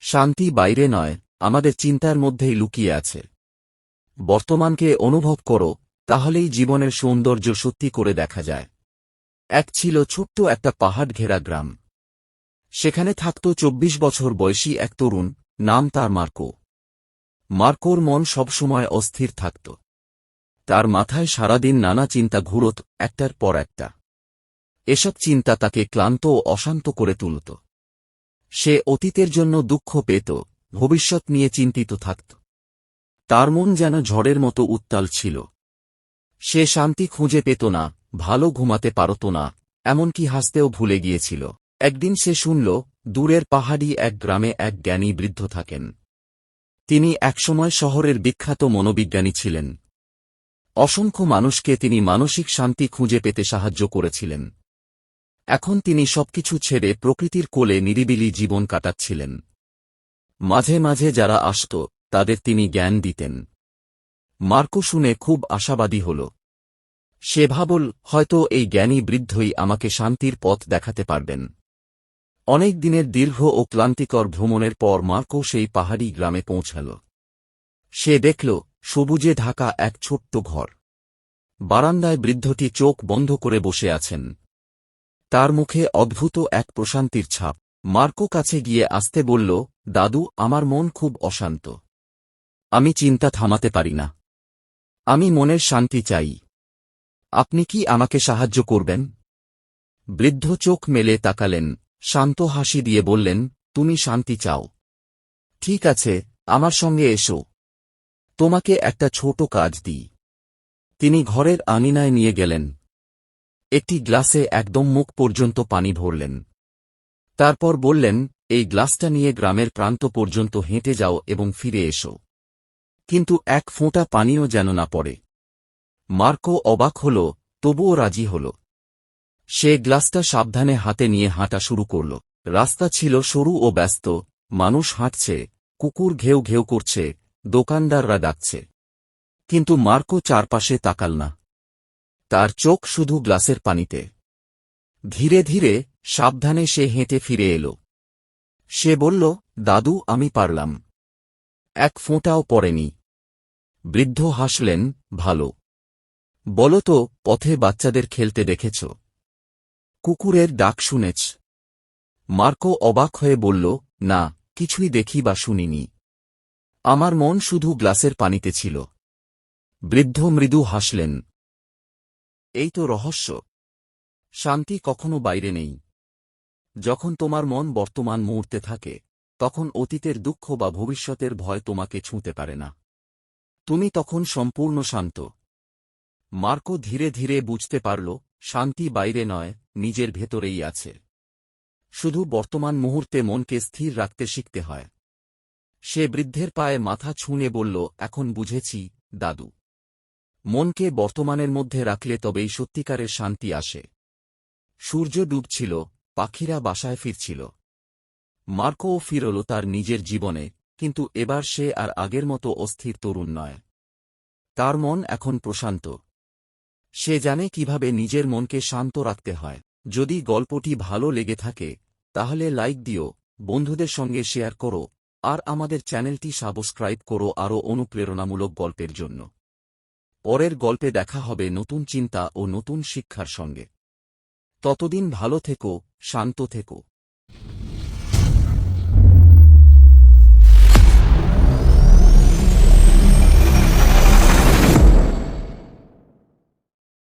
শান্তি বাইরে নয়, আমাদের চিন্তার মধ্যেই লুকিয়ে আছে। বর্তমানকে অনুভব করো, তাহলেই জীবনের সৌন্দর্য সত্যি করে দেখা যায়। এক ছিল ছোট্ট একটা পাহাড় ঘেরা গ্রাম। সেখানে থাকত চব্বিশ বছর বয়সী এক তরুণ, নাম তার মার্কো। মার্কোর মন সবসময় অস্থির থাকত। তার মাথায় সারাদিন নানা চিন্তা ঘুরত, একটার পর একটা। এসব চিন্তা তাকে ক্লান্ত ও অশান্ত করে তুলত। সে অতীতের জন্য দুঃখ পেত, ভবিষ্যৎ নিয়ে চিন্তিত থাকত। তার মন যেন ঝড়ের মতো উত্তাল ছিল। সে শান্তি খুঁজে পেত না, ভালো ঘুমাতে পারত না, এমনকি হাসতেও ভুলে গিয়েছিল। একদিন সে শুনল, দূরের পাহাড়ি এক গ্রামে এক জ্ঞানী বৃদ্ধ থাকেন। তিনি একসময় শহরের বিখ্যাত মনোবিজ্ঞানী ছিলেন। অসংখ্য মানুষকে তিনি মানসিক শান্তি খুঁজে পেতে সাহায্য করেছিলেন। এখন তিনি সবকিছু ছেড়ে প্রকৃতির কোলে নিরিবিলি জীবন কাটাচ্ছিলেন। মাঝে মাঝে যারা আসত, তাদের তিনি জ্ঞান দিতেন। মার্কো শুনে খুব আশাবাদী হল। সে ভাবল, হয়তো এই জ্ঞানী বৃদ্ধই আমাকে শান্তির পথ দেখাতে পারবেন। অনেক দিনের দীর্ঘ ও ক্লান্তিকর ভ্রমণের পর মার্কো সেই পাহাড়ি গ্রামে পৌঁছাল। সে দেখল, সবুজে ঢাকা এক ছোট্ট ঘর। বারান্দায় বৃদ্ধটি চোখ বন্ধ করে বসে আছেন। তার মুখে অদ্ভুত এক প্রশান্তির ছাপ। মার্কো কাছে গিয়ে আসতে বলল, দাদু, আমার মন খুব অশান্ত। আমি চিন্তা থামাতে পারি না। আমি মনের শান্তি চাই। আপনি কি আমাকে সাহায্য করবেন? বৃদ্ধ চোখ মেলে তাকালেন, শান্ত হাসি দিয়ে বললেন, তুমি শান্তি চাও। ঠিক আছে, আমার সঙ্গে এসো। তোমাকে একটা ছোট কাজ দিই। তিনি ঘরের আঙিনায় নিয়ে গেলেন। একটি গ্লাসে একদম মুখ পর্যন্ত পানি ভরলেন। তারপর বললেন, এই গ্লাসটা নিয়ে গ্রামের প্রান্ত পর্যন্ত হেঁটে যাও এবং ফিরে এসো। কিন্তু এক ফোঁটা পানিও যেন না পড়ে। মার্কো অবাক হল, তবুও রাজি হল। সে গ্লাসটা সাবধানে হাতে নিয়ে হাঁটা শুরু করল। রাস্তা ছিল সরু ও ব্যস্ত, মানুষ হাঁটছে, কুকুর ঘেউ ঘেউ করছে, দোকানদাররা ডাকছে। কিন্তু মার্কো চারপাশে তাকাল না। তার চোখ শুধু গ্লাসের পানিতে। ধীরে ধীরে সাবধানে সে হেঁটে ফিরে এল। সে বলল, দাদু, আমি পারলাম। এক ফোঁটাও পড়েনি। বৃদ্ধ হাসলেন, ভালো। বলো তো, পথে বাচ্চাদের খেলতে দেখেছ? কুকুরের ডাক শুনেছ। মার্কো অবাক হয়ে বলল, না, কিছুই দেখি বা শুনিনি। আমার মন শুধু গ্লাসের পানিতে ছিল। বৃদ্ধ মৃদু হাসলেন এই তো রহস্য। শান্তি কখনো বাইরে নেই। যখন তোমার মন বর্তমান মুহূর্তে থাকে, তখন অতীতের দুঃখ বা ভবিষ্যতের ভয় তোমাকে ছুঁতে পারে না। তুমি তখন সম্পূর্ণ শান্ত। মার্কো ধীরে ধীরে বুঝতে পারল, শান্তি বাইরে নয়, নিজের ভেতরেই আছে। শুধু বর্তমান মুহূর্তে মনকে স্থির রাখতে শিখতে হয়। সে বৃদ্ধের পায়ে মাথা ছুঁয়ে বলল, এখন বুঝেছি, দাদু। মনকে বর্তমানের মধ্যে রাখলে তবেই সত্যিকারের শান্তি আসে। সূর্য ডুবছিল, পাখিরা বাসায় ফিরছিল। মার্কোও ফিরল তার নিজের জীবনে, কিন্তু এবার সে আর আগের মতো অস্থির তরুণ নয়। তার মন এখন প্রশান্ত। সে জানে কীভাবে নিজের মনকে শান্ত রাখতে হয়। যদি গল্পটি ভালো লেগে থাকে, তাহলে লাইক দিও, বন্ধুদের সঙ্গে শেয়ার করো, আর আমাদের চ্যানেলটি সাবস্ক্রাইব করো আরও অনুপ্রেরণামূলক গল্পের জন্য। পরের গল্পে দেখা হবে নতুন চিন্তা ও নতুন শিক্ষার সঙ্গে। ততদিন ভালো থেকো, শান্ত থেকো।